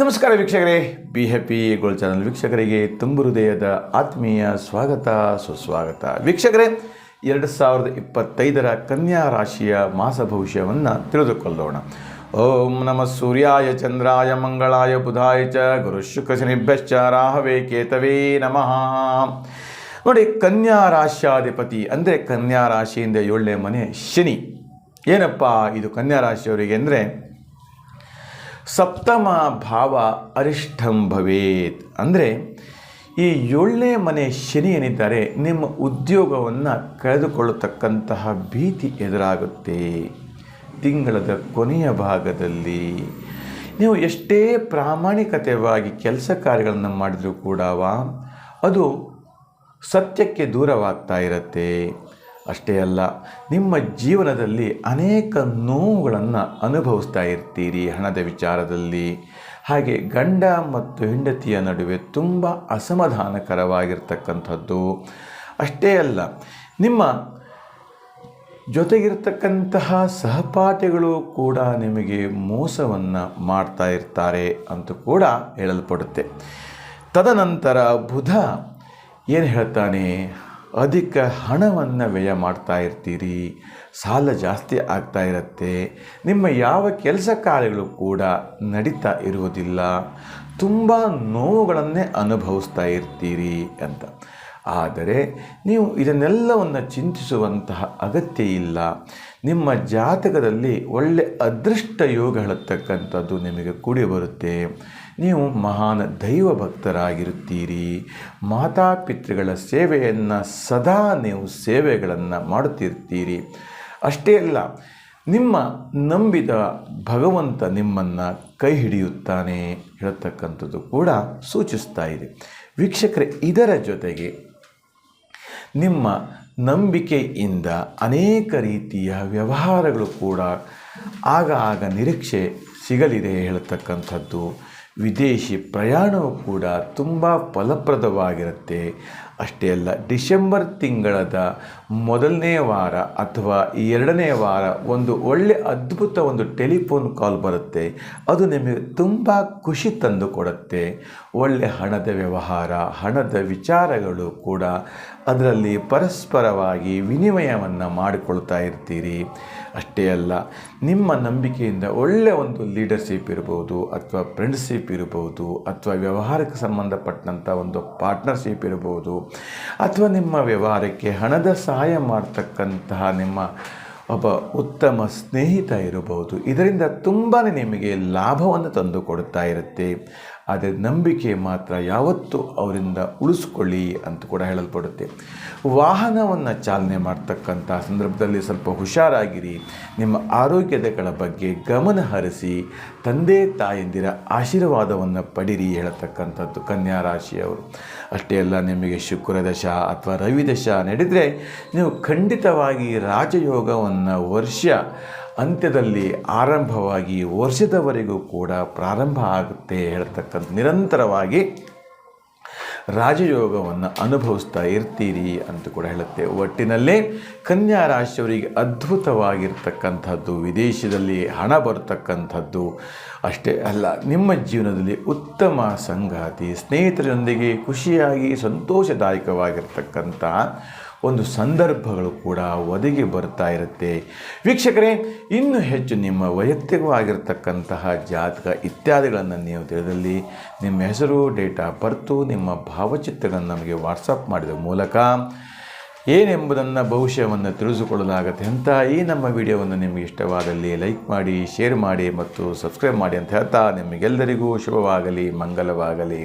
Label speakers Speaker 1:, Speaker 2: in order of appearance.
Speaker 1: ನಮಸ್ಕಾರ ವೀಕ್ಷಕರೇ. Be happy gold channel ವೀಕ್ಷಕರಿಗೆ ತುಂಬು ಹೃದಯದ ಆತ್ಮೀಯ ಸ್ವಾಗತ, ಸುಸ್ವಾಗತ. ವೀಕ್ಷಕರೇ, ಎರಡು ಸಾವಿರದ ಇಪ್ಪತ್ತೈದರ ಕನ್ಯಾ ರಾಶಿಯ ಮಾಸ ಭವಿಷ್ಯವನ್ನು ತಿಳಿದುಕೊಳ್ಳೋಣ. ಓಂ ನಮ ಸೂರ್ಯಾಯ, ಚಂದ್ರಾಯ, ಮಂಗಳಾಯ, ಬುಧಾಯ ಚ, ಗುರು ಶುಕ್ರ ಶನಿಭ್ಯಶ್ಚ, ರಾಹವೇ, ಕೇತವೇ ನಮಃ. ನೋಡಿ, ಕನ್ಯಾ ರಾಶ್ಯಾಧಿಪತಿ ಅಂದರೆ ಕನ್ಯಾ ರಾಶಿಯಿಂದ ಏಳನೇ ಮನೆ ಶನಿ. ಏನಪ್ಪ ಇದು ಕನ್ಯಾ ರಾಶಿಯವರಿಗೆ ಅಂದರೆ ಸಪ್ತಮ ಭಾವ ಅರಿಷ್ಠಂ ಭವೇತ್. ಅಂದರೆ ಈ ಏಳನೇ ಮನೆ ಶನಿ ಏನಿದ್ದಾರೆ, ನಿಮ್ಮ ಉದ್ಯೋಗವನ್ನು ಕಳೆದುಕೊಳ್ಳತಕ್ಕಂತಹ ಭೀತಿ ಎದುರಾಗುತ್ತೆ. ತಿಂಗಳದ ಕೊನೆಯ ಭಾಗದಲ್ಲಿ ನೀವು ಎಷ್ಟೇ ಪ್ರಾಮಾಣಿಕತೆಯಾಗಿ ಕೆಲಸ ಕಾರ್ಯಗಳನ್ನು ಮಾಡಿದರೂ ಕೂಡ ಅದು ಸತ್ಯಕ್ಕೆ ದೂರವಾಗ್ತಾ ಇರುತ್ತೆ. ಅಷ್ಟೇ ಅಲ್ಲ, ನಿಮ್ಮ ಜೀವನದಲ್ಲಿ ಅನೇಕ ನೋವುಗಳನ್ನು ಅನುಭವಿಸ್ತಾ ಇರ್ತೀರಿ ಹಣದ ವಿಚಾರದಲ್ಲಿ. ಹಾಗೆ ಗಂಡ ಮತ್ತು ಹೆಂಡತಿಯ ನಡುವೆ ತುಂಬ ಅಸಮಾಧಾನಕರವಾಗಿರ್ತಕ್ಕಂಥದ್ದು. ಅಷ್ಟೇ ಅಲ್ಲ, ನಿಮ್ಮ ಜೊತೆಗಿರ್ತಕ್ಕಂತಹ ಸಹಪಾಠಿಗಳು ಕೂಡ ನಿಮಗೆ ಮೋಸವನ್ನು ಮಾಡ್ತಾ ಇರ್ತಾರೆ ಅಂತ ಕೂಡ ಹೇಳಲ್ಪಡುತ್ತೆ. ತದನಂತರ ಬುಧ ಏನು ಹೇಳ್ತಾನೆ? ಅಧಿಕ ಹಣವನ್ನು ವ್ಯಯ ಮಾಡ್ತಾ ಇರ್ತೀರಿ. ಸಾಲ ಜಾಸ್ತಿ ಆಗ್ತಾ ಇರುತ್ತೆ. ನಿಮ್ಮ ಯಾವ ಕೆಲಸ ಕಾರ್ಯಗಳು ಕೂಡ ನಡೀತಾ ಇರುವುದಿಲ್ಲ. ತುಂಬ ನೋವುಗಳನ್ನೇ ಅನುಭವಿಸ್ತಾ ಇರ್ತೀರಿ ಅಂತ. ಆದರೆ ನೀವು ಇದನ್ನೆಲ್ಲವನ್ನು ಚಿಂತಿಸುವಂತಹ ಅಗತ್ಯ ಇಲ್ಲ. ನಿಮ್ಮ ಜಾತಕದಲ್ಲಿ ಒಳ್ಳೆ ಅದೃಷ್ಟ ಯೋಗ ಹೇಳತಕ್ಕಂಥದ್ದು ನಿಮಗೆ ಕೂಡಿ ಬರುತ್ತೆ. ನೀವು ಮಹಾನ್ ದೈವ ಭಕ್ತರಾಗಿರುತ್ತೀರಿ ಮಾತಾಪಿತೃಗಳ ಸೇವೆಯನ್ನು ಸದಾ ನೀವು ಸೇವೆಗಳನ್ನು ಮಾಡುತ್ತಿರ್ತೀರಿ ಅಷ್ಟೇ ಅಲ್ಲ, ನಿಮ್ಮ ನಂಬಿದ ಭಗವಂತ ನಿಮ್ಮನ್ನು ಕೈ ಹಿಡಿಯುತ್ತಾನೆ ಹೇಳತಕ್ಕಂಥದ್ದು ಕೂಡ ಸೂಚಿಸ್ತಾ ಇದೆ. ವೀಕ್ಷಕರೇ, ಇದರ ಜೊತೆಗೆ ನಿಮ್ಮ ನಂಬಿಕೆಯಿಂದ ಅನೇಕ ರೀತಿಯ ವ್ಯವಹಾರಗಳು ಕೂಡ ಆಗ ಆಗ ನಿರೀಕ್ಷೆ ಸಿಗಲಿದೆ ಹೇಳತಕ್ಕಂಥದ್ದು. ವಿದೇಶಿ ಪ್ರಯಾಣವು ಕೂಡ ತುಂಬ ಫಲಪ್ರದವಾಗಿರುತ್ತೆ. ಅಷ್ಟೇ ಅಲ್ಲ, ಡಿಸೆಂಬರ್ ತಿಂಗಳದ ಮೊದಲನೇ ವಾರ ಅಥವಾ ಎರಡನೇ ವಾರ ಒಂದು ಒಳ್ಳೆ ಅದ್ಭುತ ಒಂದು ಟೆಲಿಫೋನ್ ಕಾಲ್ ಬರುತ್ತೆ. ಅದು ನಿಮಗೆ ತುಂಬ ಖುಷಿ ತಂದು ಕೊಡುತ್ತೆ. ಒಳ್ಳೆ ಹಣದ ವ್ಯವಹಾರ, ಹಣದ ವಿಚಾರಗಳು ಕೂಡ ಅದರಲ್ಲಿ ಪರಸ್ಪರವಾಗಿ ವಿನಿಮಯವನ್ನು ಮಾಡಿಕೊಳ್ತಾ ಇರ್ತೀರಿ. ಅಷ್ಟೇ ಅಲ್ಲ, ನಿಮ್ಮ ನಂಬಿಕೆಯಿಂದ ಒಳ್ಳೆಯ ಒಂದು ಲೀಡರ್ಶಿಪ್ ಇರ್ಬೋದು ಅಥವಾ ಫ್ರೆಂಡ್ಶಿಪ್ ಇರ್ಬೋದು ಅಥವಾ ವ್ಯವಹಾರಕ್ಕೆ ಸಂಬಂಧಪಟ್ಟಂಥ ಒಂದು ಪಾರ್ಟ್ನರ್ಶಿಪ್ ಇರ್ಬೋದು ಅಥವಾ ನಿಮ್ಮ ವ್ಯವಹಾರಕ್ಕೆ ಹಣದ ಸಹಾಯ ಮಾಡ್ತಕ್ಕಂತಹ ನಿಮ್ಮ ಒಬ್ಬ ಉತ್ತಮ ಸ್ನೇಹಿತ ಇರಬಹುದು. ಇದರಿಂದ ತುಂಬಾ ನಿಮಗೆ ಲಾಭವನ್ನು ತಂದು ಕೊಡ್ತಾ ಇರುತ್ತೆ. ಆದರೆ ನಂಬಿಕೆ ಮಾತ್ರ ಯಾವತ್ತೂ ಅವರಿಂದ ಉಳಿಸ್ಕೊಳ್ಳಿ ಅಂತ ಕೂಡ ಹೇಳಲ್ಪಡುತ್ತೆ. ವಾಹನವನ್ನು ಚಾಲನೆ ಮಾಡ್ತಕ್ಕಂಥ ಸಂದರ್ಭದಲ್ಲಿ ಸ್ವಲ್ಪ ಹುಷಾರಾಗಿರಿ. ನಿಮ್ಮ ಆರೋಗ್ಯದಗಳ ಬಗ್ಗೆ ಗಮನ ಹರಿಸಿ, ತಂದೆ ತಾಯಂದಿರ ಆಶೀರ್ವಾದವನ್ನು ಪಡಿರಿ ಹೇಳತಕ್ಕಂಥದ್ದು ಕನ್ಯಾ ರಾಶಿಯವರು. ಅಷ್ಟೇ ಅಲ್ಲ, ನಿಮಗೆ ಶುಕ್ರ ದಶ ಅಥವಾ ರವಿ ದಶ ನಡೆದರೆ ನೀವು ಖಂಡಿತವಾಗಿ ರಾಜಯೋಗವನ್ನು ವರ್ಷ ಅಂತ್ಯದಲ್ಲಿ ಆರಂಭವಾಗಿ ವರ್ಷದವರೆಗೂ ಕೂಡ ಪ್ರಾರಂಭ ಆಗುತ್ತೆ ಹೇಳ್ತಕ್ಕಂಥ ನಿರಂತರವಾಗಿ ರಾಜಯೋಗವನ್ನು ಅನುಭವಿಸ್ತಾ ಇರ್ತೀರಿ ಅಂತ ಕೂಡ ಹೇಳುತ್ತೆ. ಒಟ್ಟಿನಲ್ಲಿ ಕನ್ಯಾ ರಾಶಿಯವರಿಗೆ ಅದ್ಭುತವಾಗಿರ್ತಕ್ಕಂಥದ್ದು, ವಿದೇಶದಲ್ಲಿ ಹಣ ಬರತಕ್ಕಂಥದ್ದು ಅಷ್ಟೇ ಅಲ್ಲ, ನಿಮ್ಮ ಜೀವನದಲ್ಲಿ ಉತ್ತಮ ಸಂಗಾತಿ, ಸ್ನೇಹಿತರೊಂದಿಗೆ ಖುಷಿಯಾಗಿ ಸಂತೋಷದಾಯಕವಾಗಿರ್ತಕ್ಕಂಥ ಒಂದು ಸಂದರ್ಭಗಳು ಕೂಡ ಒದಗಿ ಬರ್ತಾ ಇರುತ್ತೆ. ವೀಕ್ಷಕರೇ, ಇನ್ನೂ ಹೆಚ್ಚು ನಿಮ್ಮ ವೈಯಕ್ತಿಕವಾಗಿರ್ತಕ್ಕಂತಹ ಜಾತಕ ಇತ್ಯಾದಿಗಳನ್ನು ನೀವು ತಿಳಿದಲ್ಲಿ ನಿಮ್ಮ ಹೆಸರು, ಡೇಟ್ ಆಫ್ ಬರ್ತು, ನಿಮ್ಮ ಭಾವಚಿತ್ರಗಳನ್ನು ನಮಗೆ ವಾಟ್ಸಪ್ ಮಾಡಿದ ಮೂಲಕ ಏನೆಂಬುದನ್ನು ಭವಿಷ್ಯವನ್ನು ತಿಳಿದುಕೊಳ್ಳಲಾಗುತ್ತೆ ಅಂತ ಈ ನಮ್ಮ ವಿಡಿಯೋವನ್ನು ನಿಮಗೆ ಇಷ್ಟವಾದಲ್ಲಿ ಲೈಕ್ ಮಾಡಿ, ಶೇರ್ ಮಾಡಿ ಮತ್ತು ಸಬ್ಸ್ಕ್ರೈಬ್ ಮಾಡಿ ಅಂತ ಹೇಳ್ತಾ ನಿಮಗೆಲ್ಲರಿಗೂ ಶುಭವಾಗಲಿ, ಮಂಗಲವಾಗಲಿ.